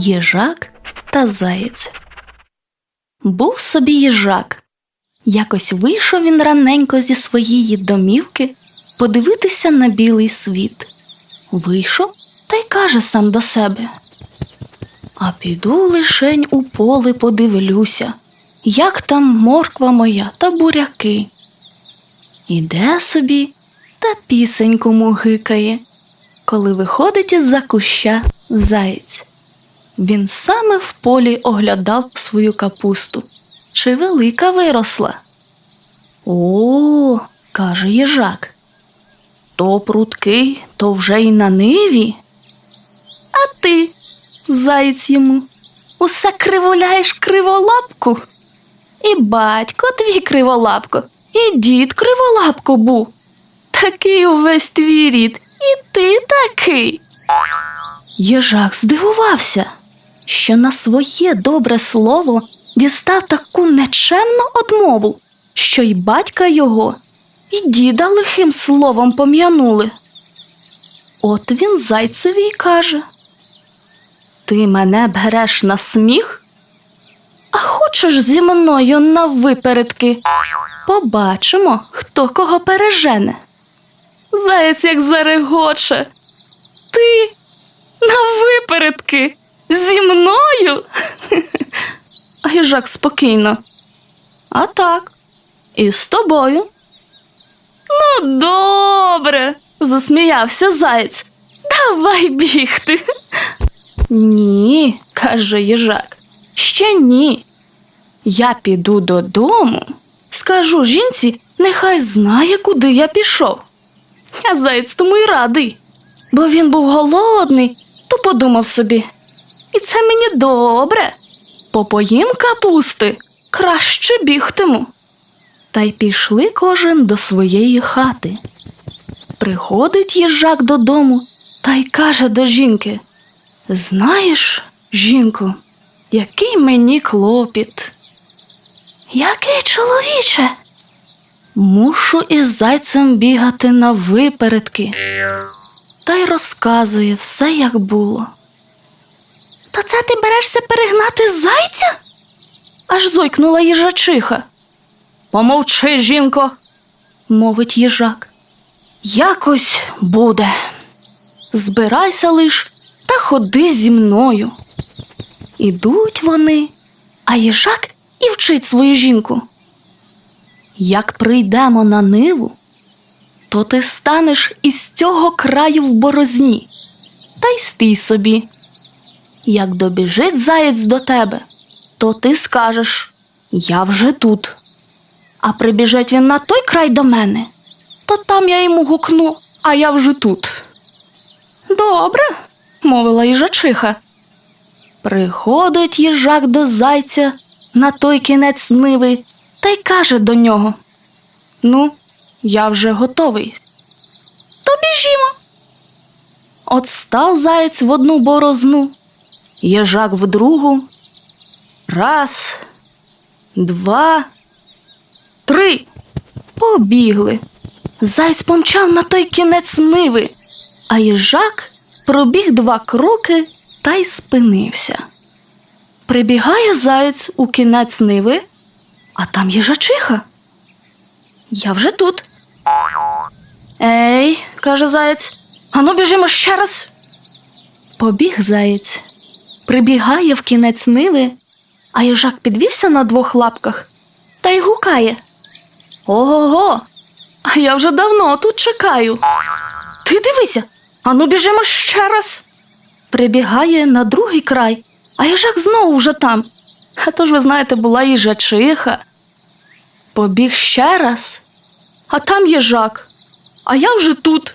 Їжак та заєць. Був собі їжак. Якось вийшов він раненько зі своєї домівки подивитися на білий світ. Вийшов та й каже сам до себе. А піду лишень у поле подивлюся, як там морква моя та буряки. Іде собі та пісеньку мугикає, коли виходить із-за куща заєць. Він саме в полі оглядав свою капусту. Чи велика виросла? О, каже їжак. То прудкий, то вже й на ниві. А ти, заєць йому, усе кривуляєш криволапку. І батько твій криволапко, і дід криволапко був. Такий увесь твій рід, і ти такий. Їжак здивувався, що на своє добре слово дістав таку нечемну одмову, що й батька його, і діда лихим словом пом'янули. От він зайцеві й каже: Ти мене береш на сміх? А хочеш зі мною на випередки? Побачимо, хто кого пережене. Заєць як зарегоче. Ти на випередки зі мною? А їжак спокійно. А так, і з тобою. Ну, добре, засміявся заєць. Давай бігти. Ні, каже їжак. Ще ні. Я піду додому, скажу жінці, нехай знає, куди я пішов. А заєць тому й радий, бо він був голодний, то подумав собі. І це мені добре. Попоїм капусти, краще бігтиму. Та й пішли кожен до своєї хати. Приходить їжак додому та й каже до жінки: Знаєш, жінко, який мені клопіт. Який чоловіче? Мушу із зайцем бігати на випередки. Та й розказує все, як було. Та це ти берешся перегнати зайця? аж зойкнула їжачиха. Помовчи, жінко, мовить їжак. Якось буде. Збирайся лиш та ходи зі мною. Ідуть вони, а їжак і вчить свою жінку. Як прийдемо на ниву, то ти станеш із цього краю в борозні, та й стій собі. Як добіжить заєць до тебе, то ти скажеш Я вже тут. А прибіжить він на той край до мене, то там я йому гукну, а я вже тут. Добре, мовила їжачиха. Приходить їжак до зайця на той кінець ниви та й каже до нього: Ну, я вже готовий. То біжімо. От став заєць в одну борозну, їжак в другу. Раз, два, три. Побігли. Зайць помчав на той кінець ниви, а їжак пробіг два кроки та й спинився. Прибігає заєць у кінець ниви, а там їжачиха. Я вже тут. Ей, каже заєць, ану біжимо ще раз. Побіг заєць, прибігає в кінець ниви, а їжак підвівся на двох лапках та й гукає. Ого-го, а я вже давно тут чекаю. Ти дивися, ану біжимо ще раз. Прибігає на другий край, а їжак знову вже там. А то ж ви знаєте, була їжачиха. Побіг ще раз, а там їжак, а я вже тут.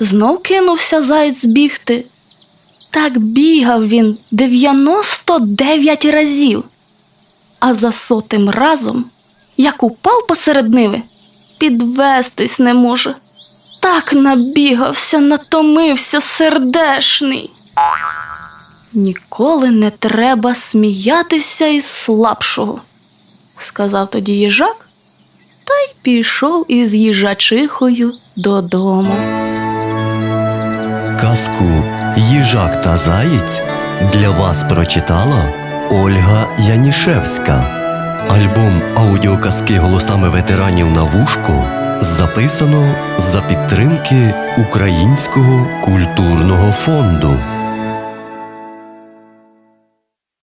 Знов кинувся заєць бігти. Так бігав він 99 разів, а за сотим разом, як упав посеред ниви, підвестись не може. Так набігався, натомився сердешний. Ніколи не треба сміятися із слабшого, сказав тоді їжак, та й пішов із їжачихою додому. Казку Їжак та Заєць Для вас прочитала Ольга Янішевська. Альбом аудіоказки голосами ветеранів на вушку записано за підтримки Українського культурного фонду.